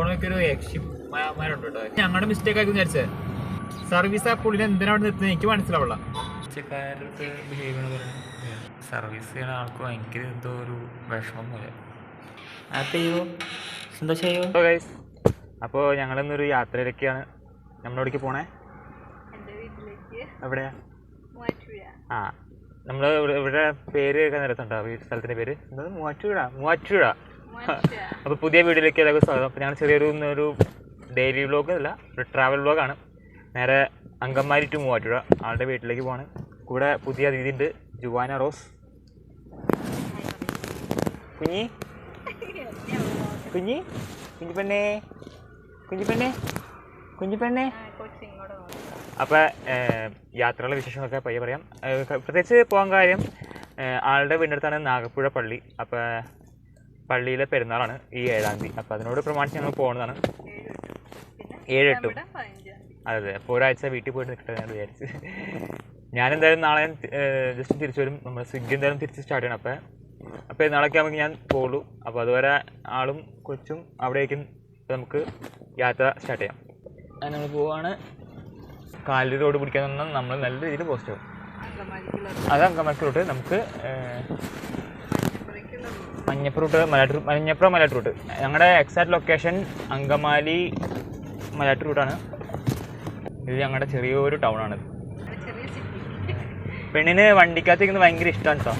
ഫോണൊക്കെ ഒരു യക്ഷിമാരുണ്ട് കേട്ടോ ഞങ്ങളുടെ മിസ്റ്റേക്ക് ആക്കി വിചാരിച്ചേ. സർവീസ് ആ പുള്ളിനെ എന്തിനാ അവിടെ നിർത്തുന്നത് എനിക്ക് മനസ്സിലാവില്ല. ബിഹേവിയർ സർവീസ് ചെയ്യുന്ന ആൾക്ക് ഭയങ്കര എന്തോ ഒരു വിഷമം പോലെ അപ്പോ സന്തോഷമായോ ഹലോ ഗൈസ് അപ്പോൾ ഞങ്ങളിന്നൊരു യാത്രയിലൊക്കെയാണ്. നമ്മളെവിടേക്ക് പോണേ? എവിടെയാ? ആ. നമ്മൾ ഇവിടെ പേര് കേൾക്കാൻ നേരത്തുണ്ടോ? സ്ഥലത്തിന്റെ സ്ഥലത്തിന്റെ പേര് മൂവാറ്റുപുഴ? മൂവാറ്റുപുഴ. അപ്പോൾ പുതിയ വീഡിയോയിലേക്ക് എല്ലാവർക്കും സ്വാഗതം. അപ്പോൾ ഞങ്ങൾ ചെറിയൊരു ഒരു ഡെയിലി വ്ലോഗ് അല്ല ഒരു ട്രാവൽ വ്ലോഗാണ് നേരെ അങ്കമാരി ടു മൂവാറ്റുപുഴ ആളുടെ വീട്ടിലേക്ക് പോവാണ്. കൂടെ പുതിയ അതിഥി ഉണ്ട് ജുവാന റോസ്. കുഞ്ഞി? കുഞ്ഞി? കുഞ്ഞി പെണ്ണേ? കുഞ്ഞി പെണ്ണേ? കുഞ്ഞി പെണ്ണേ? അപ്പോൾ യാത്രകളുടെ വിശേഷങ്ങളൊക്കെ പയ്യെ പറയാം. പ്രത്യേകിച്ച് പോകാൻ കാര്യം ആളുടെ വീടിനടുത്താണ് നാഗപ്പുഴ പള്ളി. അപ്പോൾ പള്ളിയിലെ പെരുന്നാളാണ് ഈ ഏഴാം തീയതി. അപ്പോൾ അതിനോട് പ്രമാണിച്ച് ഞങ്ങൾ പോകുന്നതാണ് ഏഴ് എട്ടും ഇവിടെ പതിനഞ്ചാം തീയതി. അതെ അതെ അപ്പോൾ ഒരാഴ്ച വീട്ടിൽ പോയിട്ട് നിൽക്കട്ടെ ഞാൻ വിചാരിച്ച്. ഞാൻ എന്തായാലും നാളെ ജസ്റ്റ് തിരിച്ചു വരും. നമ്മൾ സ്വിഗ്ഗി എന്തായാലും തിരിച്ച് സ്റ്റാർട്ട് ചെയ്യണം. അപ്പോൾ അപ്പോൾ നാളേക്ക് ആകുമ്പോൾ ഞാൻ പോകുള്ളൂ അപ്പോൾ അതുവരെ ആളും കൊച്ചും അവിടേക്കും നമുക്ക് യാത്ര സ്റ്റാർട്ട് ചെയ്യാം. അങ്ങനെ നമ്മൾ പോവാണ്. കാലിൽ റോഡ് പിടിക്കാൻ നിന്നാൽ നമ്മൾ നല്ല രീതിയിൽ പോസ്റ്റ് ആവും. അത് അങ്കമാലിക്കോട്ട് നമുക്ക് ഏഹ്, റൂട്ട് മലയാറ്റൂർ മഞ്ഞപ്പുറം മലയാറ്റൂർ റൂട്ട്. ഞങ്ങളുടെ എക്സാക്ട് ലൊക്കേഷൻ അങ്കമാലി മലയാറ്റൂർ റൂട്ടാണ്. ഇത് ഞങ്ങളുടെ ചെറിയൊരു സിറ്റി പെണ്ണിന് വണ്ടിക്കകത്തേക്ക് ഭയങ്കര ഇഷ്ടമാണ് കേട്ടോ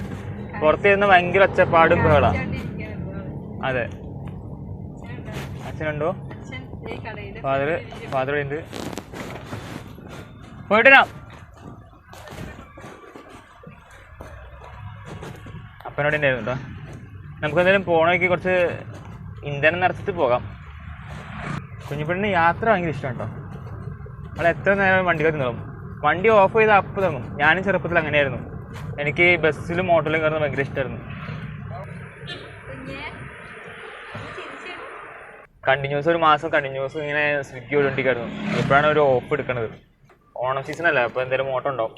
പുറത്ത് ഇരുന്ന് ഭയങ്കര ഒച്ചപ്പാടും ബഹളാണ് അതെ. അച്ഛനുണ്ടോ? ഫാദർ ഫാദർ ഉണ്ട് പോയിട്ടാ അപ്പനോട് ഉണ്ടായിരുന്നു കേട്ടോ നമുക്ക് എന്തായാലും പോണേക്ക് കുറച്ച് ഇന്ധനം നിറച്ചിട്ട് പോകാം. കുഞ്ഞുപെണ്ണിന് യാത്ര ഭയങ്കര ഇഷ്ടമാണ് കേട്ടോ അവൾ എത്ര നേരം വണ്ടിക്കകത്ത് നിന്നും വണ്ടി ഓഫ് ചെയ്ത് അപ്പ് തുടങ്ങും. ഞാനും ചെറുപ്പത്തിൽ അങ്ങനെയായിരുന്നു. എനിക്ക് ബസ്സിലും ഓട്ടോയിലും കയറുന്നത് ഭയങ്കര ഇഷ്ടമായിരുന്നു കണ്ടിന്യൂസ് ഒരു മാസം കണ്ടിന്യൂസ് ഇങ്ങനെ സ്വിഗ്ഗി ഓടിക്കായിരുന്നു എപ്പോഴാണ് ഒരു ഓഫ് എടുക്കുന്നത് ഓണം സീസൺ അല്ല അപ്പോൾ എന്തെങ്കിലും ഓട്ടം ഉണ്ടാവും.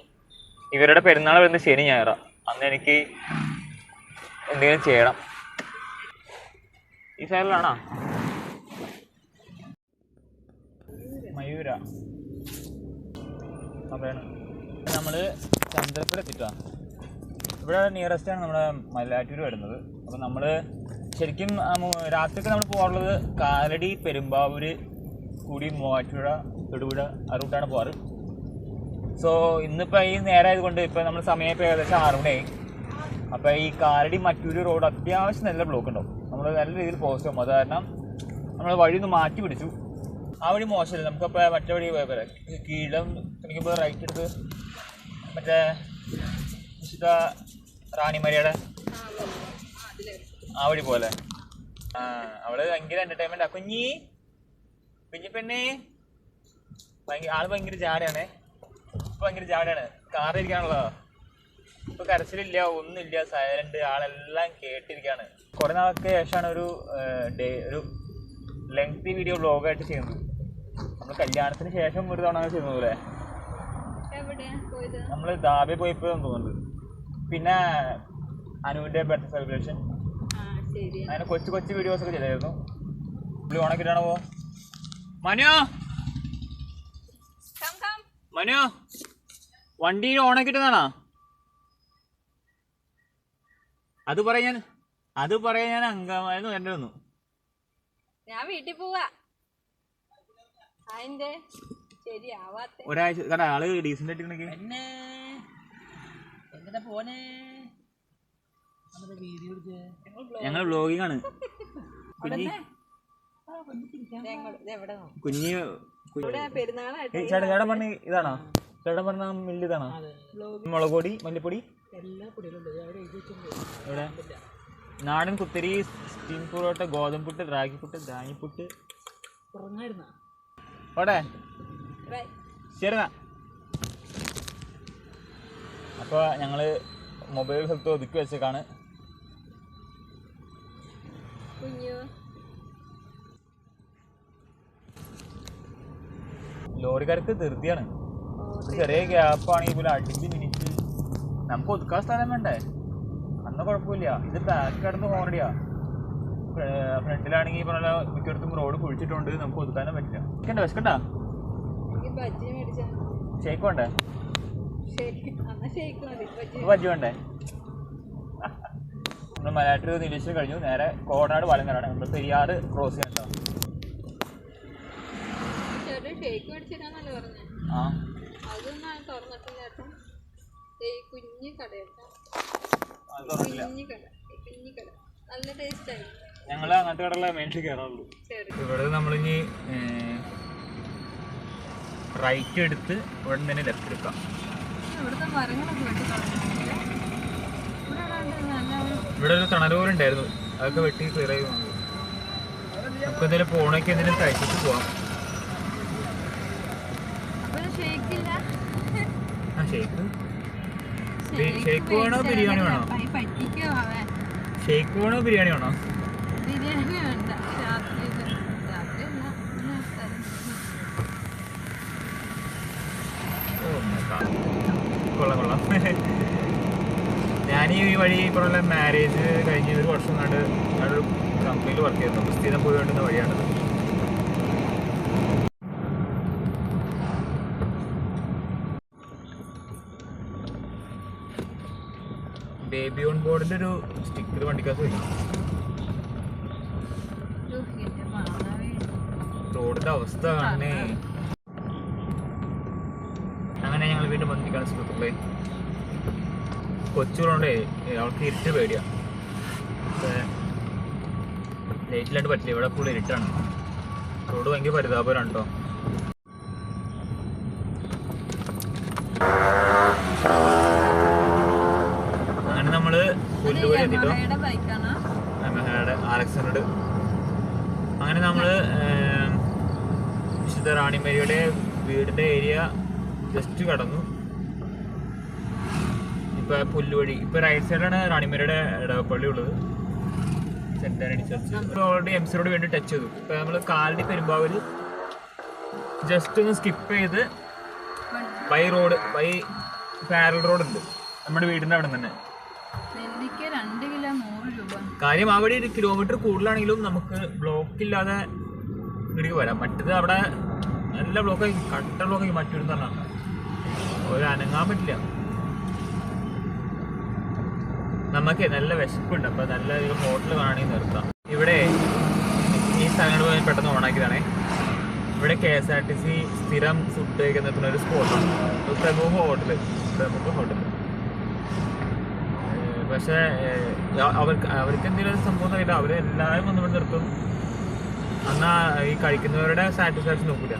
ഇവരുടെ പെരുന്നാൾ വരുന്നത് ശനി ഞായറാ. അന്ന് എനിക്ക് എന്തെങ്കിലും ചെയ്യണം. ഈ സൈഡിലാണോ? മയൂര. നമ്മൾ നമ്മൾ ചന്ദ്രപ്പുഴ എത്തിട്ടാ ഇവിടെ നിയറസ്റ്റ് ആണ് നമ്മുടെ മല്ലാറ്റൂർ വരുന്നത്. അപ്പോൾ നമ്മൾ ശരിക്കും രാത്രിക്ക് നമ്മൾ പോകാറുള്ളത് കാലടി പെരുമ്പാവൂര് കൂടി മൂവാറ്റുപുഴ തൊടുപുഴ ആ റൂട്ടാണ് പോകാറ് സോ ഇന്നിപ്പോൾ ഈ നേരമായതുകൊണ്ട് ഇപ്പോൾ നമ്മൾ സമയം ഇപ്പോൾ ഏകദേശം ആറ് മണിയായി. അപ്പോൾ ഈ കാലടി മറ്റൂര് റോഡ് അത്യാവശ്യം നല്ല ബ്ലോക്ക് ഉണ്ടാവും. നമ്മൾ നല്ല രീതിയിൽ പോസ്റ്റ് ചെയ്യും അത് കാരണം നമ്മൾ വഴി ഒന്ന് മാറ്റി പിടിച്ചു. ആ വഴി മോശമല്ല. നമുക്കപ്പോൾ മറ്റേ വഴി പോയ പോലെ കീഴം പിടിക്കുമ്പോൾ റൈറ്റ് എടുത്ത് മറ്റേ വിശുദ്ധ റാണിമരിയുടെ ആ വഴി പോലെ ആ അവൾ ഭയങ്കര എന്റർടൈൻമെന്റ് ആ. കുഞ്ഞി കുഞ്ഞി പെണ്ണേ. ഭയങ്കര ആൾ ഭയങ്കര ജാടയാണേ. ഭയങ്കര ജാടയാണ്. കാറിൽ ഇപ്പൊ കരച്ചിലില്ല ഒന്നുമില്ല. സൈലന്റ് ആളെല്ലാം കേട്ടിരിക്കാണ്. കുറെ നാളൊക്കെ ശേഷമാണ് ഒരു ഡേ ഒരു ലെങ്തി വീഡിയോ ബ്ലോഗായിട്ട് ചെയ്യുന്നത് നമ്മൾ കല്യാണത്തിന് ശേഷം ഒരു തവണ ചെയ്യുന്നത് പോലെ പോയത്? നമ്മൾ ദാബെ പോയപ്പോഴാണ് തോന്നുന്നത്. പിന്നെ അനുവിന്റെ ബർത്ത് സെലിബ്രേഷൻ അങ്ങനെ കൊച്ചു കൊച്ചു വീഡിയോസ് ഒക്കെ ചെയ്തായിരുന്നു. പുള്ളി ഓണക്കിട്ടാണ് പോ? മനു? മനു? വണ്ടി ഓണക്കിട്ടതാണോ അത് പറയാൻ ഞാൻ അത് പറയാൻ ഞാൻ അംഗമായിരുന്നു എന്റെ ഒന്നു. ഞാൻ വീട്ടിൽ പോവാ. അതിന്റെ ശരിയാവാത്ത. ഒരാഴ്ച ആൾ ആയിട്ട് പിന്നെ? പോനെ എടുത്ത്? ഞങ്ങൾ വ്ലോഗിംഗ് ആണ്. കുഞ്ഞി കുഞ്ഞി ഇവിടെ പെരുന്നാളായിട്ട് ഏയ് ചേട്ടൻ ചേട്ടൻ പറഞ്ഞ ഇതാണോ? ചേട്ടൻ പറഞ്ഞ മില്ല് ഇതാണോ? മുളക് പൊടി മല്ലിപ്പൊടി. എല്ലാ എവിടെ? നാടൻ കുത്തിരി സ്റ്റീം പൊറോട്ട ഗോതമ്പ് പുട്ട് റാഗി പുട്ട് ധാന്യപ്പുട്ട് പുട്ട്. ഓടെ. ബൈ. ശരി എന്നാ അപ്പോൾ ഞങ്ങൾ മൊബൈൽ സ്ഥലത്ത് ഒതുക്കി വെച്ചേക്കാണ്. ലോറിക്കാർക്ക് ധൃതിയാണ്. ചെറിയ ഗ്യാപ്പ് ആണെങ്കിൽ പോലും അടിച്ച് മിനിറ്റ് നമുക്ക് ഒതുക്കാൻ സ്ഥലം വേണ്ടേ? അന്ന് കുഴപ്പമില്ല. ഇത് ബാക്ക് കിടന്ന് ഹോണടിയാ ഫ്രണ്ടിലാണെങ്കിൽ പറഞ്ഞ മിക്കയിടത്തും റോഡ് കുഴിച്ചിട്ടുണ്ട്. നമുക്ക് ഒതുക്കാനും പറ്റില്ല. വിശക്കണ്ട. വിശക്കണ്ട ഷേക്ക് വേണ്ടേ? ബജ്ജി. വേണ്ടേ? നമ്മൾ മലയാറ്റൂർ നിരീക്ഷണം കഴിഞ്ഞു. നേരെ കോടനാട് പാലങ്ങാടാണ് നമ്മൾ പെരിയാറ് ക്രോസ് ചെയ്യണ്ടോ ആ. അതൊന്നും തുറന്നിട്ടില്ല. കുഞ്ഞു കട കേട്ടോ അത് തുറന്നില്ല കുഞ്ഞു കട ഈ കുഞ്ഞു കട. നല്ല ടേസ്റ്റ് ആയി. ഞങ്ങൾ അങ്ങനത്തെ കടകളെ മെയിൻലി കയറാറുള്ളൂ ഇവിടെ നമ്മളിനി റൈറ്റ് എടുത്ത് ഇവിടെ തന്നെ ലെഫ്റ്റ് എടുക്കാം. ഇവിടുത്തെ മരങ്ങളൊക്കെ വെട്ടി കളഞ്ഞിട്ടില്ല ഇവിടെ ഒരു തണൽ പോലെ ഉണ്ടായിരുന്നു. അതൊക്കെ വെട്ടി ക്ലിയർ ആയി വന്നു. നമുക്ക് എന്തെങ്കിലും പോണൊക്കെ എന്തെങ്കിലും കഴിച്ചിട്ട് പോവാം. ആ ഷേക്ക് ഷേക്ക് വേണോ ബിരിയാണി വേണോ? ഷേക്ക് വേണോ ബിരിയാണി വേണോ. കൊള്ളാം കൊള്ളാം. ഞാൻ ഈ വഴി ഇപ്പോഴുള്ള മാരേജ് കഴിഞ്ഞ് ഒരു വർഷം കണ്ട് ഞാനൊരു കമ്പനിയിൽ വർക്ക് ചെയ്യുന്നു സ്ഥിരം പോയി വേണ്ടുന്ന വഴിയാണത്. ബേബി ഓൺ ബോർഡിന്റെ ഒരു സ്റ്റിക്കർ വണ്ടിക്കകത്ത് റോഡിന്റെ അവസ്ഥ കാണേ അങ്ങനെ ഞങ്ങൾ വീണ്ടും വന്നിരിക്കാൻ സുഹൃത്തുക്കളെ കൊച്ചുള്ളതുകൊണ്ടേ അവൾക്ക് ഇരുട്ട് പേടിയാ. ലൈറ്റിലായിട്ട് പറ്റില്ല. ഇവിടെ ഫുൾ ഇരുട്ടാണ്. റോഡ് ഭയങ്കര പരിതാപകരമാണ് കേട്ടോ അങ്ങനെ നമ്മൾ എത്തിട്ടോ ആർ അങ്ങനെ നമ്മൾ വിശുദ്ധ റാണിമരിയുടെ വീടിന്റെ ഏരിയ ജസ്റ്റ് കടന്നു. ഇപ്പൊ പുല്ലുവഴി ഇപ്പൊ റൈറ്റ് സൈഡാണ് റാണിമരിയുടെ ഇടവപ്പള്ളി ഉള്ളത്. Saint Antony church already M C road വേണ്ടി ടച്ച് ചെയ്തു. ഇപ്പൊ നമ്മൾ കാലടി പെരുമ്പാവൂര് ജസ്റ്റ് ഒന്ന് സ്കിപ്പ് ചെയ്ത് by road by parallel road ഉണ്ട്. നമ്മുടെ വീടിന്റെ അവിടെ തന്നെ. കാര്യം അവിടെ ഒരു കിലോമീറ്റർ കൂടുതലാണെങ്കിലും നമുക്ക് ബ്ലോക്ക് ഇല്ലാതെ ഇടിക്ക് വരാം. മറ്റത് അവിടെ നല്ല ബ്ലോക്കായി കട്ട ബ്ലോക്കായി മറ്റൊരു സ്ഥലമാണ് ഒരു അനങ്ങാൻ പറ്റില്ല. നമുക്ക് നല്ല വിശപ്പുണ്ട്. അപ്പൊ നല്ല ഒരു ഹോട്ടൽ കാണണമെങ്കിൽ നിർത്താം. ഇവിടെ ഈ സ്ഥലങ്ങൾ പോയി പെട്ടെന്ന് ഓണാക്കിയതാണേ ഇവിടെ K S R T C സ്ഥിരം ഫുഡ് കഴിക്കാൻ ഒരു സ്പോട്ടാണ് പ്രമുഖ ഹോട്ടൽ പ്രമുഖ ഹോട്ടൽ പക്ഷേ അവർക്ക് അവർക്ക് എന്തെങ്കിലും ഒരു സംഭവം അറിയില്ല അവർ എല്ലാവരും വന്ന് ഇവിടെ നിർത്തും. എന്നാൽ ഈ കഴിക്കുന്നവരുടെ സാറ്റിസ്ഫാക്ഷൻ നോക്കില്ല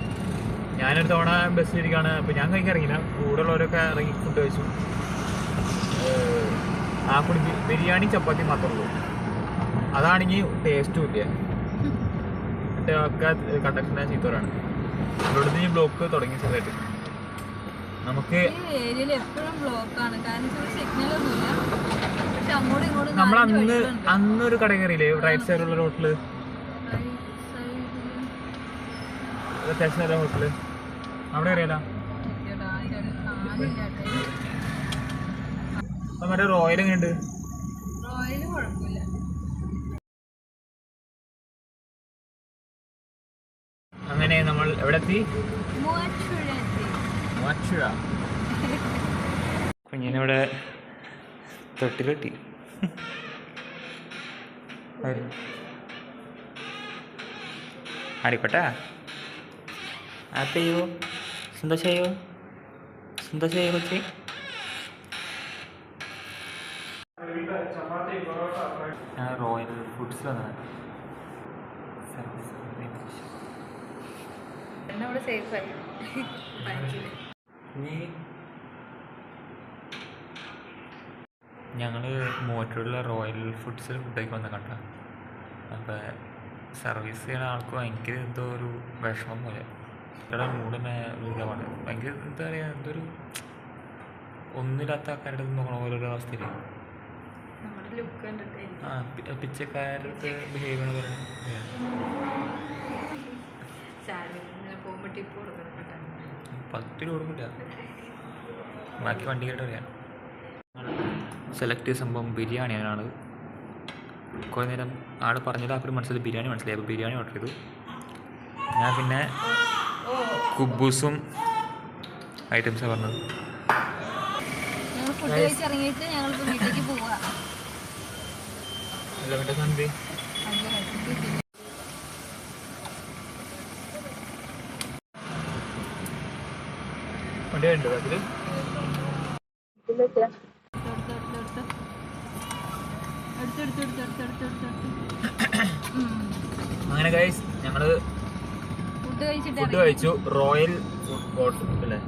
ഞാനൊരു തവണ ബസ്സിലിരിക്കുകയാണ് അപ്പോൾ ഞാൻ കഴിക്കാൻ ഇറങ്ങില്ല കൂടെയുള്ളവരൊക്കെ ഇറങ്ങി ഫുഡ് കഴിച്ചു. ആ കൂടി ബിരിയാണി ചപ്പാത്തി മാത്രമേ ഉള്ളൂ. അതാണെങ്കിൽ ടേസ്റ്റും ഇല്ല. മറ്റേ ഒക്കെ കണ്ടക്ഷനെ ചീത്തവരാണ്. ഇവിടുന്ന് ഈ ബ്ലോക്ക് തുടങ്ങി ചെറുതായിട്ട്. നമുക്ക് എപ്പോഴും ബ്ലോക്കാണ് കാരണം സിഗ്നൽ നമ്മൾ അന്ന് അന്ന് ഒരു അന്നൊരു കട കയറിയില്ലേ റൈറ്റ് സൈഡിലുള്ള റോട്ടിൽ അത്യാവശ്യം നല്ല ഹോട്ടൽ അവിടെ. അപ്പൊ മറ്റേ റോയൽ എങ്ങനെയുണ്ട്? റോയൽ കുഴപ്പമില്ല. അങ്ങനെ നമ്മൾ എവിടെ എത്തി? കുഞ്ഞിനിവിടെ തൊട്ടിലെത്തി ആടിക്കോട്ടെ ആപ്പയോ സന്തോഷയോ സന്തോഷയോ കൊച്ചി ഞാൻ റോയൽ ഫുഡ്സിൽ വന്നതാണ് സർവീസ് എന്നെ ഇവിടെ സേഫ് ആയി ബൈക്കിൽ ഞങ്ങൾ മൂവറ്റൂരിലെ റോയൽ ഫുഡ്സിൽ ഫുഡൊക്കെ വന്ന കണ്ട അപ്പോൾ സർവീസ് ചെയ്യുന്ന ആൾക്ക് ഭയങ്കര എന്തോ ഒരു വിഷമം പോലെ. ഇവിടെ മൂടിനെ വിധമാണ് ഭയങ്കര എന്താ പറയുക എന്തൊരു ഒന്നില്ലാത്ത ആൾക്കാരുടെ നോക്കണ പോലെ ഒരു കണ്ടിട്ടേ ആ പിച്ചക്കാരുടെ ബിഹേവ് ചെയ്യണ പോലെ പത്ത് രൂപ കൊടുക്കില്ല ബാക്കി വണ്ടി കേട്ട് അറിയാം സെലക്ട് ചെയ്ത സംഭവം ബിരിയാണി ബിരിയാണിയാണ് കുറേ നേരം ആൾ പറഞ്ഞത് അപ്പോൾ മനസ്സിലായി. ബിരിയാണി മനസ്സിലായി. അപ്പോൾ ബിരിയാണി ഓർഡർ ചെയ്തു. ഞാൻ പിന്നെ കുബൂസും ഐറ്റംസാണ് പറഞ്ഞത്. വണ്ടി ഉണ്ട് അതിൽ ഫുഡ് കഴിച്ചു. റോയൽ ഫുഡ് കോർട്ട് അല്ലേ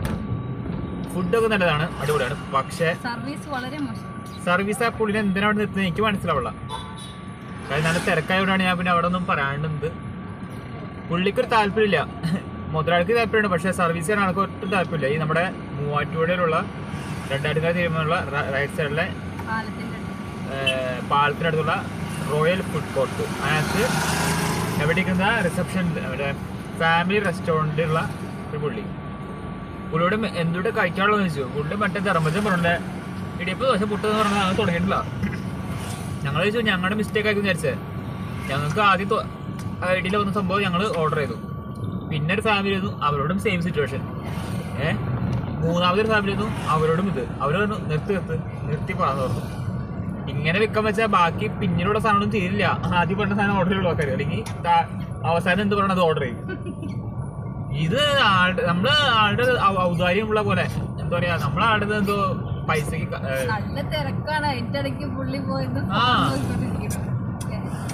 ഫുഡൊക്കെ നല്ലതാണ്. അടിപൊളിയാണ്. പക്ഷേ സർവീസ് വളരെ മോശം. സർവീസ് ആ പുള്ളിനെ എന്തിനാ അവിടെ നിർത്തുന്നത് എനിക്ക് മനസ്സിലാവില്ല കാര്യം നല്ല തിരക്കായതുകൊണ്ടാണ് ഞാൻ പിന്നെ അവിടെ ഒന്നും പറയാണ്ടുന്നത് പുള്ളിക്കൊരു താല്പര്യമില്ല. മുതലാളിക്ക് താല്പര്യമുണ്ട്. പക്ഷേ സർവീസ് ചെയ്യാൻ ആൾക്ക് ഒട്ടും താല്പര്യമില്ല. ഈ നമ്മുടെ മൂവാറ്റുപുഴയിലുള്ള രണ്ടായിരത്തി തീരുമാനമുള്ള റൈറ്റ് സൈഡിലെ പാലത്തിനടുത്തുള്ള റോയൽ ഫുഡ് കോർട്ട് അതിനകത്ത് എവിടെ ഇരിക്കുന്ന റിസപ്ഷൻ അവിടെ ഫാമിലി റെസ്റ്റോറന്റുള്ള ഒരു പുള്ളി. പുള്ളിയോട് എന്തുകൊണ്ട് കഴിക്കാനുള്ളതെന്ന് ചോദിച്ചു. പുള്ളി മറ്റേ ധർമ്മജം പറഞ്ഞ ഇടിയപ്പ് ദോശ പുട്ടെന്ന് പറഞ്ഞാൽ അത് തുടങ്ങിയിട്ടില്ല ഞങ്ങൾ ചോദിച്ചു ഞങ്ങളുടെ മിസ്റ്റേക്ക് ആയിരിക്കും വിചാരിച്ചത് ഞങ്ങൾക്ക് ആദ്യം ഇടിയിൽ വന്ന സംഭവം ഞങ്ങൾ ഓർഡർ ചെയ്തു. പിന്നെ ഒരു ഫാമിലി ആയിരുന്നു അവരോടും സെയിം സിറ്റുവേഷൻ ഏ? മൂന്നാമതൊരു ഫാമിലി ആയിരുന്നു അവരോടും ഇത്. അവർ പറഞ്ഞു നിർത്തി നിർത്ത് നിർത്തി പറഞ്ഞു. ഇങ്ങനെ വിൽക്കാൻ വെച്ചാൽ ബാക്കി പിന്നീടുള്ള സാധനം തീരില്ല. ആദ്യം പറഞ്ഞ സാധനം ഓർഡർ ചെയ്യുള്ളൂ അല്ലെങ്കിൽ അവസാനം എന്ത് പറയണത് ഓർഡർ ചെയ്യും. ഇത് നമ്മൾ ആളുടെ ഔദാര്യമുള്ള പോലെ. എന്താ പറയാ നമ്മളെ ആളുടെ എന്തോ പൈസക്ക് നല്ല തിരക്കാണ്. അതിന്റെ ഇടയ്ക്ക് പുള്ളി പോയിരുന്നു ആ. നോക്കിക്കൊണ്ടിരിക്കുന്നു.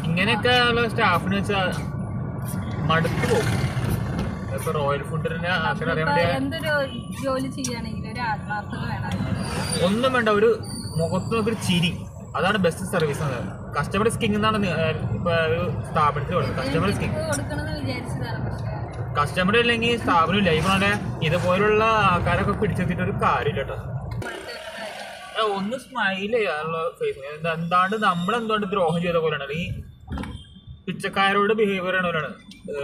ഇങ്ങനെയൊക്കെ ഉള്ള സ്റ്റാഫിന് വെച്ചാ മടുത്തു പോകും ഇപ്പൊ റോയൽ ഫുഡിന്റെ ആൾക്കാർ അറിയാൻ ഇപ്പൊ എന്തൊരു ജോലി ചെയ്യുകയാണെങ്കിൽ ഒരു ആത്മാർത്ഥത വേണം. ഒന്നും വേണ്ട ഒരു മുഖത്ത് നോക്കൊരു ഒരു ചിരി. അതാണ് ബെസ്റ്റ് സർവീസ് എന്ന് പറയുന്നത് കസ്റ്റമർ സ്കിങ് എന്നാണ് ഒരു സ്ഥാപനത്തിൽ കൊടുക്കുന്നത്. കസ്റ്റമർ സ്കിങ് കസ്റ്റമർ ഇല്ലെങ്കിൽ സ്ഥാപനം ഇല്ല. ഈ ഇതുപോലുള്ള ആൾക്കാരൊക്കെ പിടിച്ചെത്തിയിട്ട് ഒരു കാര്യമില്ല കേട്ടോ ഒന്ന് സ്മൈൽ ചെയ്യാനുള്ള ഫേസ് എന്താണ്ട് നമ്മളെന്തുകൊണ്ട് ദ്രോഹം ചെയ്ത പോലെയാണ്? ഈ പിച്ചക്കാരോട് ബിഹേവിയർ ആണ് പോലെയാണ്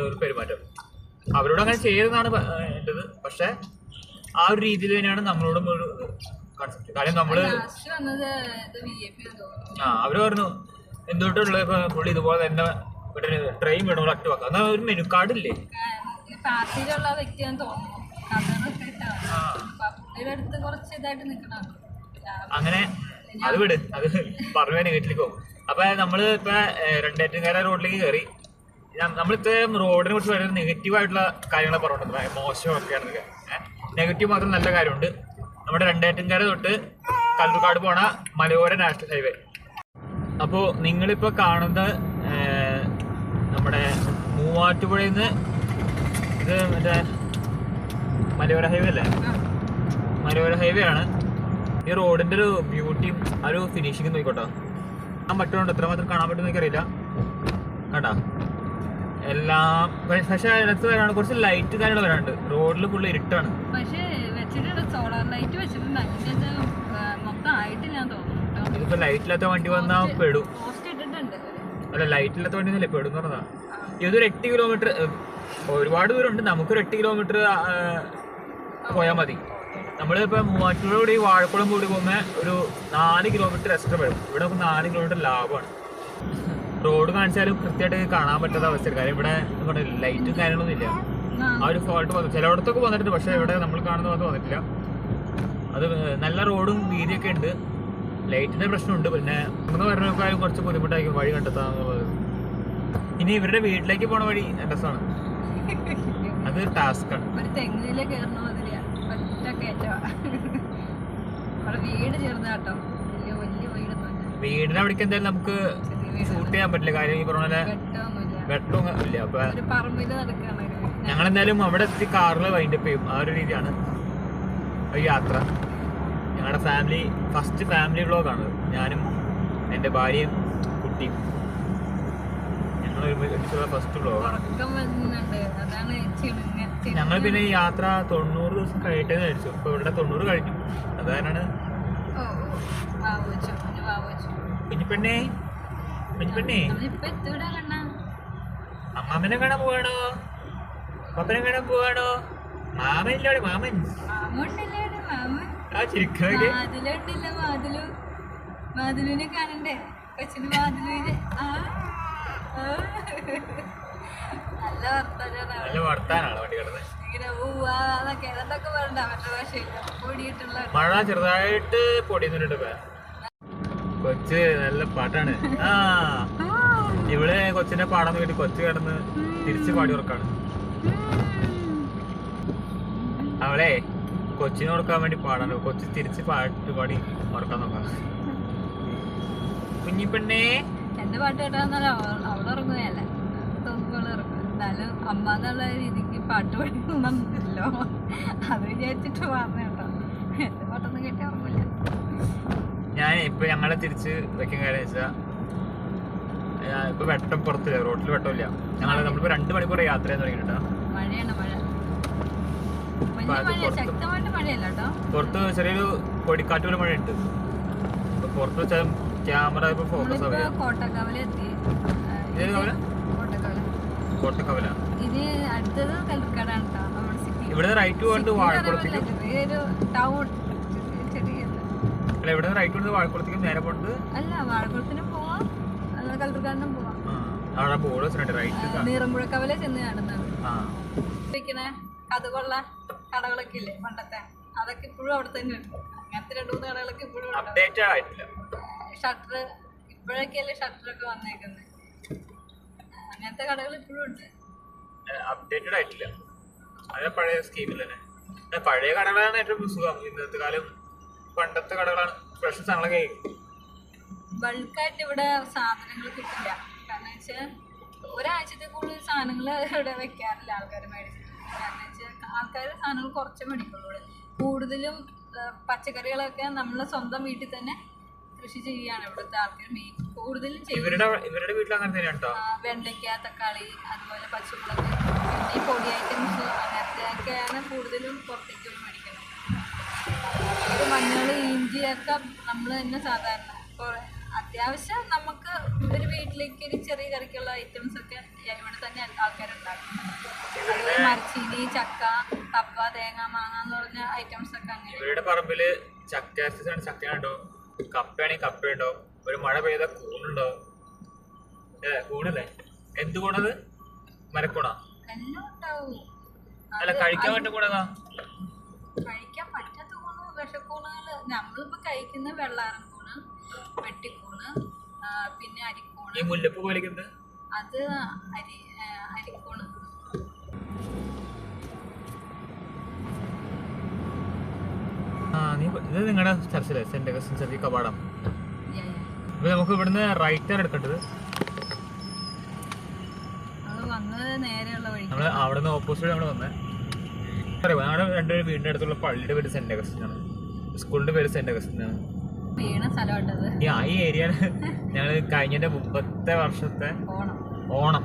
ഒരു പെരുമാറ്റം. അവരോട് അങ്ങനെ ചെയ്തതാണ് എന്റെത് പക്ഷെ ആ ഒരു രീതിയിൽ തന്നെയാണ് നമ്മളോടും കൺസെപ്റ്റ് കാര്യം നമ്മൾ ആ അവർ പറഞ്ഞു എന്തുകൊണ്ടുള്ള പുള്ളി ഇതുപോലെ തന്നെ ട്രെയിൻ വേണം അട്ട് വാക്കാം എന്നാ ഒരു മെനു കാർഡ് ഇല്ലേ? ഈ പാർട്ടിയിലുള്ള വ്യക്തിയാന്ന് തോന്നുന്നു. കുറച്ച് ഇതായിട്ട് നിൽക്കണം അങ്ങനെ അത് വിട്. അത് പറഞ്ഞു വീട്ടിലേക്ക് പോകും. അപ്പൊ നമ്മൾ ഇപ്പൊ രണ്ടായിരത്തി രണ്ടേറ്റുകാര റോഡിലേക്ക് കയറി നമ്മൾ ഇത്രയും റോഡിനെ കുറിച്ച് വളരെ നെഗറ്റീവ് ആയിട്ടുള്ള കാര്യങ്ങളെ പറഞ്ഞിട്ടുണ്ട് മോശമൊക്കെയാണെന്നൊക്കെ. നെഗറ്റീവ് മാത്രം നല്ല കാര്യമുണ്ട്. നമ്മുടെ രണ്ടേറ്റൻകര തൊട്ട് കല്ലൂർക്കാട് പോണ മലയോര നാഷണൽ ഹൈവേ. അപ്പോ നിങ്ങളിപ്പോൾ കാണുന്ന നമ്മുടെ മൂവാറ്റുപുഴയിൽ നിന്ന് ഇത് മറ്റേ മലയോര ഹൈവേ അല്ലേ? മലയോര ഹൈവേ ആണ്. ഈ റോഡിന്റെ ഒരു ബ്യൂട്ടിയും ആ ഒരു ഫിനിഷിങ്ങും നോക്കിക്കോട്ടോ. കാണാൻ പറ്റുന്നുണ്ട്? എത്രമാത്രം കാണാൻ പറ്റുമെന്ന് എനിക്കറിയില്ല. കണ്ടാ? എല്ലാം പക്ഷേ അതിനകത്ത് വരാണ് കുറച്ച് ലൈറ്റ് കാര്യങ്ങൾ വരാനുണ്ട്. റോഡിൽ ഫുള്ള് ഇരുട്ടാണ്. വെച്ചിട്ടുണ്ട്. സോളാർ ലൈറ്റ് വെച്ചിട്ടുണ്ട്. ആ, മൊത്തം ആയിട്ടില്ല തോന്നുന്നു ഇതിപ്പോ ലൈറ്റ് ഇല്ലാത്ത വണ്ടി വന്നാ പെടും. അല്ല ലൈറ്റ് ഇല്ലാത്ത വണ്ടി ഒന്നുമില്ല പെടും പറഞ്ഞതാ. ഇതൊരു എട്ട് കിലോമീറ്റർ ഒരുപാട് ദൂരമുണ്ട്. നമുക്കൊരു എട്ട് കിലോമീറ്റർ പോയാൽ മതി. നമ്മളിപ്പോ മൂവാറ്റൂർ കൂടി വാഴക്കുളം കൂടി പോകുമ്പോൾ ഒരു നാല് കിലോമീറ്റർ എക്സ്ട്രാ വരും ഇവിടെ നമുക്ക് നാല് കിലോമീറ്റർ ലാഭമാണ്. റോഡ് കാണിച്ചാലും കൃത്യമായിട്ട് കാണാൻ പറ്റാത്ത അവസ്ഥയാണ്. കാര്യം ഇവിടെ ലൈറ്റും കാര്യങ്ങളൊന്നും ഇല്ല. ആ, ഒരു ഫോൾട്ട് വന്നു. ചിലയിടത്തൊക്കെ വന്നിട്ടുണ്ട് പക്ഷെ ഇവിടെ നമ്മൾ കാണുന്ന ഭാഗത്ത് വന്നിട്ടില്ല. അത് നല്ല റോഡും വീതിയൊക്കെ ഉണ്ട്. ലൈറ്റിന്റെ പ്രശ്നമുണ്ട്. പിന്നെ ഇവിടുന്ന് വരുന്നവർക്കാരും കുറച്ച് ബുദ്ധിമുട്ടായിരിക്കും വഴി കണ്ടെത്താന്നുള്ളത് ഇനി ഇവരുടെ വീട്ടിലേക്ക് പോണ വഴി രസമാണ് അത് ടാസ്ക് ആണ്. ഒരു തെങ്ങിലെ കയറുന്ന മാതിരിയാ. ഒറ്റ വീട് ചേർന്നാട്ടോ വലിയ വലിയ വീടിന്റെ അവിടേക്ക് എന്തായാലും നമുക്ക് ഷൂട്ട് ചെയ്യാൻ പറ്റില്ല. കാര്യം ഈ പറഞ്ഞ പോലെ വെട്ടവും ഇല്ല. അപ്പൊ പറമ്പിൽ വീട്. ഞങ്ങൾ എന്തായാലും അവിടെ എത്തി കാറിൽ വൈൻഡപ്പ് ചെയ്യും. ആ ഒരു രീതിയാണ് യാത്ര. ഞങ്ങളുടെ ഫാമിലി ഫസ്റ്റ് ഫാമിലി വ്ളോഗാണ് ഞാനും എന്റെ ഭാര്യയും കുട്ടിയും. ഞങ്ങൾ ഒരുമിച്ചുള്ള ഫസ്റ്റ് വ്ളോഗാണ്. ഞങ്ങൾ പിന്നെ ഈ യാത്ര തൊണ്ണൂറ് ദിവസം കഴിയട്ടെ കഴിച്ചു ഇപ്പൊ ഇവിടെ തൊണ്ണൂറ് കഴിഞ്ഞു. അതാണ് കുഞ്ഞിപ്പെണ്ണേ കുഞ്ഞിപ്പെണ്ണേ. അമ്മാമ്മനെ കാണാൻ പോവാണോ? പപ്പനെ കാണാൻ പോവാണോ മാമൻ. മാമൻ. ആ മാതിലുവിനെ കാണണ്ടേ? കൊച്ചിന്. നല്ല നല്ല വർത്താനാണ് വണ്ടി കിടന്നത് മഴ ചെറുതായിട്ട് പൊടിയുന്നുണ്ട് കൊച്ച് നല്ല പാട്ടാണ്. ആ. ഇവിടെ കൊച്ചിന്റെ പാടാന്ന് വേണ്ടി കൊച്ചു കിടന്ന് തിരിച്ച് പാടി ഉറക്കാണ്. അവളെ കൊച്ചിന് കൊടുക്കാൻ വേണ്ടി പാടാനോ? കൊച്ചി തിരിച്ച് പാട്ട് പാടി ഉറക്കാൻ നോക്കാം. കുഞ്ഞിപ്പെണ്ണേ എന്റെ പാട്ട് കേട്ടാന്നല്ല അവൾ ഉറങ്ങുകയല്ല എന്നാലും അമ്മ എന്നുള്ള രീതിക്ക് പാട്ട് പഠിക്കണമെന്നില്ലോ അത് വിചാരിച്ചിട്ട് പറഞ്ഞു കേട്ടോ. എന്റെ പാട്ടൊന്നും കേട്ടാ ഉറങ്ങില്ല ഞാൻ ഇപ്പൊ ഞങ്ങളെ തിരിച്ച് വെക്കാൻ കാര്യം വെച്ചാ ഇപ്പൊ വെട്ടം പുറത്തില്ല റോട്ടിൽ വെട്ടമില്ല. ഞങ്ങൾ നമ്മളിപ്പോ രണ്ട് മണിക്കൂർ യാത്ര തുടങ്ങിയിട്ടാ മഴയാണ് മഴ. മഴ പുറത്ത്. ചെറിയൊരു പൊടിക്കാറ്റ് പോലെ മഴയുണ്ട്. അപ്പൊ പുറത്ത് വെച്ചാൽ ക്യാമറ ഇപ്പൊ ഫോക്കസ്? കോട്ടക്കവല. ഇത് അടുത്തത് ഇവിടെ റൈറ്റ് പോയിട്ട് വാഴക്കുളത്തേക്ക്. അല്ല ഇവിടെ റൈറ്റ് പോയിട്ട് വാഴക്കുളത്തേക്ക് നേരെ പോണ്ട് അല്ല വാഴക്കുളത്തിനും പോവാം. കല്ലൂർക്കാടിനും പോവാം. അവിടെ ബോർഡ് വെച്ചിട്ടുണ്ട് റൈറ്റ് നീറമ്പുഴ കവല ചെന്ന് കാണുന്നത് കഥകൊള്ള കടകളൊക്കെ ഇല്ലേ പണ്ടത്തെ? അതൊക്കെ ഇപ്പോഴും അവിടെ തന്നെ ഉണ്ട്. അങ്ങനത്തെ രണ്ടു മൂന്ന് കടകളൊക്കെ ഇപ്പോഴും അപ്ഡേറ്റ് ആയിട്ടില്ല. ഷട്ടർ ഇപ്പോഴൊക്കെയല്ലേ ഷട്ടറൊക്കെ വന്നേക്കുന്നത് അങ്ങനത്തെ കടകൾ ഇപ്പോഴും ഉണ്ട്. അപ്ഡേറ്റഡ് ആയിട്ടില്ല. അത് പഴയ സ്കീമിൽ തന്നെ. പഴയ കടകളാണ് ഏറ്റവും സുഖം. ഇന്നത്തെ കാലം പണ്ടത്തെ കടകളാണ്. ഫ്രഷ് സാധനങ്ങളൊക്കെ ബൾക്കായിട്ട് ഇവിടെ സാധനങ്ങൾ കിട്ടില്ല. കാരണം വെച്ചാൽ ഒരാഴ്ചത്തെ കൂടുതൽ സാധനങ്ങൾ ഇവിടെ വെക്കാറില്ല. ആൾക്കാർ മേടിച്ചിട്ട് കാരണം വെച്ചാൽ ആൾക്കാർ സാധനങ്ങൾ കുറച്ച് മേടിക്കുള്ളൂ ഇവിടെ കൂടുതലും പച്ചക്കറികളൊക്കെ നമ്മൾ സ്വന്തം വീട്ടിൽ തന്നെ കൃഷി ചെയ്യുകയാണ് ഇവിടുത്തെ ആൾക്കാർ മെയിൻ കൂടുതലും ഇവരുടെ ഇവരുടെ വീട്ടിൽ അങ്ങനെ തന്നെയാണ് കേട്ടോ? വെണ്ടയ്ക്ക തക്കാളി അതുപോലെ പച്ചമുളക് ഈ പൊടി ഐറ്റംസ് അങ്ങനത്തെയൊക്കെയാണ് കൂടുതലും പുറത്തേക്ക് മേടിക്കുന്നത്. മഞ്ഞൾ ഇഞ്ചിയൊക്കെ നമ്മൾ തന്നെ സാധാരണ അത്യാവശ്യം നമുക്ക് ഒരു വീട്ടിലേക്ക് ഒരു ചെറിയ കറിക്കുള്ള ഐറ്റംസ് ഒക്കെ ഇവിടെ തന്നെ ആൾക്കാരുണ്ടാക്കും. അതുപോലെ മരച്ചീനി ചക്ക കപ്പ തേങ്ങ മാങ്ങ എന്ന് പറഞ്ഞ ഐറ്റംസ് ഒക്കെ അങ്ങനെ. ഇവരുടെ പറമ്പിൽ ചക്ക സീസൺ ചക്ക ഉണ്ടാവും കപ്പയാണെങ്കിൽ കപ്പ ഉണ്ടാവും ഒരു മഴ പെയ്ത കൂണുണ്ടാവും ഏ കൂണല്ലേ എന്ത് കൂണത് മരക്കൂണ? എല്ലാം ഉണ്ടാവും. അല്ല കഴിക്കാൻ പറ്റും കൂണതാ കഴിക്കാൻ പറ്റാത്ത കൂണ് വിഷക്കൂണുകൾ നമ്മളിപ്പോ കഴിക്കുന്ന വെള്ളാരം കൂണ് വെട്ടിക്കൂണ് പിന്നെ അരിക്കൂണ്. ഈ മുല്ലപ്പ് അത് അരി അരിക്കൂണ്. ഇത് നിങ്ങളുടെ ചർച്ചിലെ സെന്റ് അഗസ്റ്റിൻ ചർച്ച് കവാടം. ഇപ്പൊ നമുക്ക് ഇവിടുന്ന് റൈറ്റാണ് എടുക്കേണ്ടത്. അവിടെ നിന്ന് ഓപ്പോസിറ്റ് നമ്മൾ അറിയാം ഞങ്ങളുടെ രണ്ടുപേരും വീടിന്റെ അടുത്തുള്ള പള്ളിയുടെ പേര് സെന്റ് അഗസ്റ്റിൻ ആണ് സ്കൂളിന്റെ പേര് സെന്റ് അഗസ്റ്റിൻ ആണ് വീണ സ്ഥലമുണ്ടത് ഈ ഏരിയ ഞങ്ങൾ കഴിഞ്ഞ മുപ്പത്തെ വർഷത്തെ ഓണം.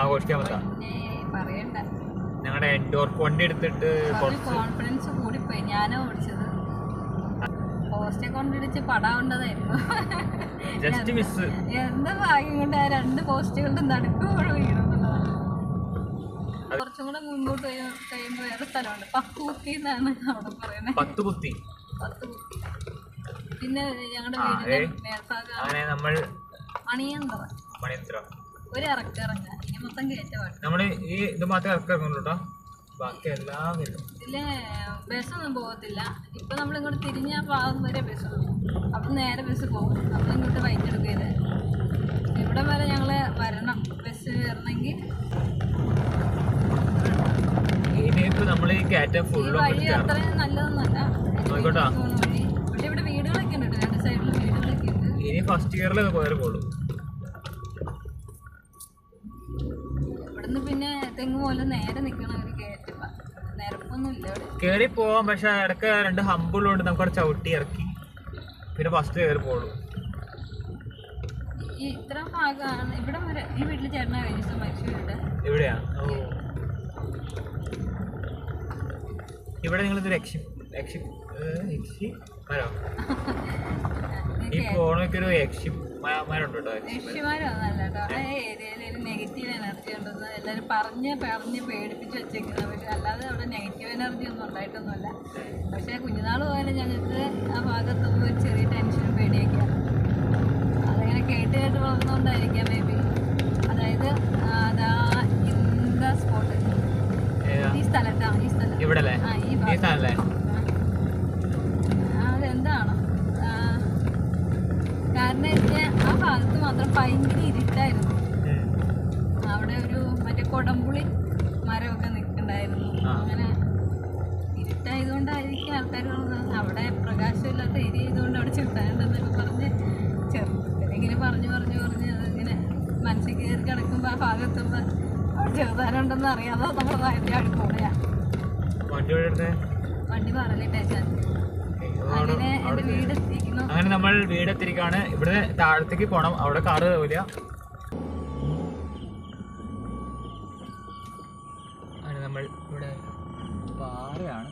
ആഘോഷിക്കാൻ പറ്റാം പറയണ്ട. ഞങ്ങളുടെ എൻഡോർക്ക് വണ്ടി എടുത്തിട്ട് കോൺഫിഡൻസ് കൂടിപ്പോയി. ഞാനാ ഓടിച്ചത് പോസ്റ്റെ കൊണ്ടിടിച്ച് പടാവേണ്ടതായിരുന്നു ജസ്റ്റ് മിസ് എന്താ ഭാഗ്യം കൊണ്ട് ആ രണ്ട് പോസ്റ്റുകളുടെ നടുക്കോട് വീണെന്നുള്ളതാണ് കുറച്ചും കൂടെ മുൻപോട്ട് പോയി കഴിയുമ്പോൾ വേറെ സ്ഥലമുണ്ട്. പക്കുകുത്തി എന്നാണ് അവിടെ പറയുന്നത്. പത്ത് കുത്തി പത്ത് കുത്തി പിന്നെ ഞങ്ങളുടെ ആ, വീടിന്റെ ഏയ്. മേൽഭാഗം അങ്ങനെ നമ്മൾ മണിയന്തറ മണിയത്ര ഒരു ഇറക്കം ഇറങ്ങുക. ഇനി മൊത്തം കയറ്റമാണ് നമ്മൾ ഈ ഇത് മാത്രമേ ഇറക്കി ഇറങ്ങുള്ളൂ ബാക്കി എല്ലാം വരും ഇതിൽ ബസ്സൊന്നും പോകത്തില്ല. ഇപ്പൊ നമ്മൾ ഇങ്ങോട്ട് തിരിഞ്ഞ ഭാഗം വരെ ബസ് പോകും അപ്പൊ നേരെ ബസ് പോകും. അപ്പൊ ഇങ്ങോട്ട് ചെയ്ത് ഇവിടെ വരെ ഞങ്ങൾ വരണം. ബസ് വരണമെങ്കിൽ ഇനിയിപ്പോ നമ്മൾ ഈ കയറ്റം ഫുള്ള് വഴി അത്രയും നല്ലതൊന്നുമല്ല. ആയിക്കോട്ടെ. ഇനി ഫസ്റ്റ് ഇയറിൽ പോകുള്ളൂ ഇവിടുന്ന് പിന്നെ തെങ്ങ് പോലെ നേരെ നിൽക്കണ ഒരു കയറ്റം നിരപ്പൊന്നും ഇല്ല ഇവിടെ കയറി പോവാം പക്ഷെ ഇടയ്ക്ക് രണ്ട് ഹമ്പുള്ളതുകൊണ്ട് നമുക്ക് അവിടെ ചവിട്ടി ഇറക്കി. പിന്നെ ഫസ്റ്റ് കയറി പോകുള്ളൂ ഇത്ര ഭാഗമാണ്. ഇവിടെ ഈ വീട്ടിൽ ചേട്ടനാ കഴിഞ്ഞ ദിവസം എവിടെയാ ഇവിടെ നിങ്ങൾ ഇത് രക്ഷി രക്ഷി രക്ഷി മരോ ഈ ഫോണൊക്കെ ഒരു യക്ഷി മ- കേട്ടോ ആ ഏരിയയിൽ ഒരു നെഗറ്റീവ് എനർജി ഉണ്ടെന്ന് എല്ലാവരും പറഞ്ഞ് പറഞ്ഞ് പേടിപ്പിച്ച് വെച്ചേക്കുന്നത് പക്ഷെ അല്ലാതെ അവിടെ നെഗറ്റീവ് എനർജി ഒന്നും ഉണ്ടായിട്ടൊന്നുമല്ല. പക്ഷേ കുഞ്ഞുനാൾ പോലെ ഞങ്ങൾക്ക് ആ ഭാഗത്തൊന്നും ഒരു ചെറിയ ടെൻഷനും പേടിയൊക്കെയാണ് അതങ്ങനെ കേട്ട് കേട്ട് വളർന്നുകൊണ്ടായിരിക്കാം മേ ബി അതായത് അതാ ഇന്ത സ്പോട്ട് ഈ സ്ഥലത്താ ഈ സ്ഥലം. ഇവിടെ ആ ഈ ഈ ഭാഗം ഭയങ്കര ഇരുട്ടായിരുന്നു. അവിടെ ഒരു മറ്റേ കൊടംപുളി മരമൊക്കെ നിൽക്കണ്ടായിരുന്നു അങ്ങനെ ഇരുട്ടായതുകൊണ്ടായിരിക്കും ആൾക്കാർ പറഞ്ഞത് അവിടെ പ്രകാശമില്ലാത്ത ഏരിയ ആയതുകൊണ്ട് അവിടെ ചെറുതായിട്ടുണ്ടെന്നൊക്കെ പറഞ്ഞ് ചെറുതെങ്കിലും പറഞ്ഞു പറഞ്ഞു പറഞ്ഞ് അതിങ്ങനെ മനസ്സിൽ കയറി കിടക്കുമ്പോൾ ആ ഭാഗത്തുമ്പോൾ അവിടെ ചെറുതാനുണ്ടെന്ന് അറിയാതെ നമ്മൾ അതിന്റെ അവിടെ പോയാ വണ്ടി പറഞ്ഞിട്ടേച്ചാൽ അങ്ങനെ എന്റെ വീട് എത്തിക്കുന്നു അങ്ങനെ നമ്മൾ വീടെത്തിരിക്കാണ് ഇവിടെ താഴത്തേക്ക് പോണം. അവിടെ കാറ് പോവില്ല അങ്ങനെ നമ്മൾ ഇവിടെ പാറയാണ്.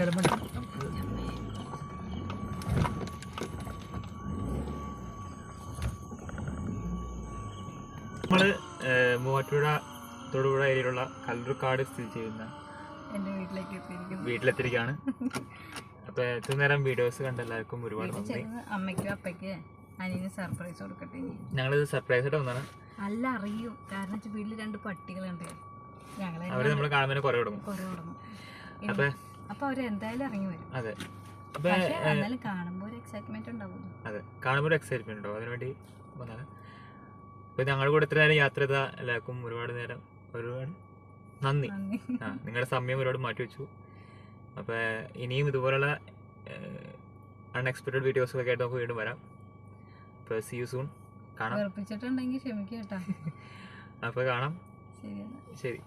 എലമെന്റ് നമുക്ക് നമ്മൾ മൂവാറ്റുപുഴ തൊടുപുഴ ഏരിയയിലുള്ള കല്ലൂർക്കാട് സ്ഥിതി ചെയ്യുന്ന എന്റെ ഇത്ര നേരം വീഡിയോസ് കണ്ട എല്ലാവർക്കും ഒരുപാട് നന്ദി. അമ്മയ്ക്കും അപ്പയ്ക്ക് അനിയന് സർപ്രൈസ് കൊടുക്കട്ടെ ഞങ്ങളിത് സർപ്രൈസ് ആയിട്ട് വന്നതാണ്. അല്ല അറിയും. കാരണം വീട്ടിൽ രണ്ട് പട്ടികളുണ്ട്. ഞങ്ങളെ അവർ നമ്മൾ കാണുമ്പോൾ കുറേ തുടങ്ങും. കുറെ തുടങ്ങും. അപ്പൊ അപ്പൊ അവർ എന്തായാലും ഇറങ്ങി വരും. അതെ. അപ്പൊ എന്നാലും കാണുമ്പോൾ ഒരു എക്സൈറ്റ്മെന്റ് ഉണ്ടാവും. അതെ. കാണുമ്പോൾ ഒരു എക്സൈറ്റ്മെന്റ് ഉണ്ടാവും. അതിനുവേണ്ടി വന്നതാണ്. അപ്പൊ ഞങ്ങളുടെ കൂടെ ഇത്ര നേരം യാത്ര ചെയ്ത എല്ലാവർക്കും ഒരുപാട് നേരം ഒരുപാട് നന്ദി. നന്ദി. ആ നിങ്ങളുടെ സമയം ഒരുപാട് മാറ്റി വെച്ചു അപ്പൊ ഇനിയും ഇതുപോലുള്ള അൺഎക്സ്പെക്റ്റഡ് വീഡിയോസ് ഒക്കെ ആയിട്ട് നമുക്ക് വീണ്ടും വരാം. അപ്പോൾ സി യു സൂൺ കാണാം. വെറുപ്പിച്ചിട്ടുണ്ടെങ്കിൽ അപ്പോൾ കാണാം. ശരി ശരി.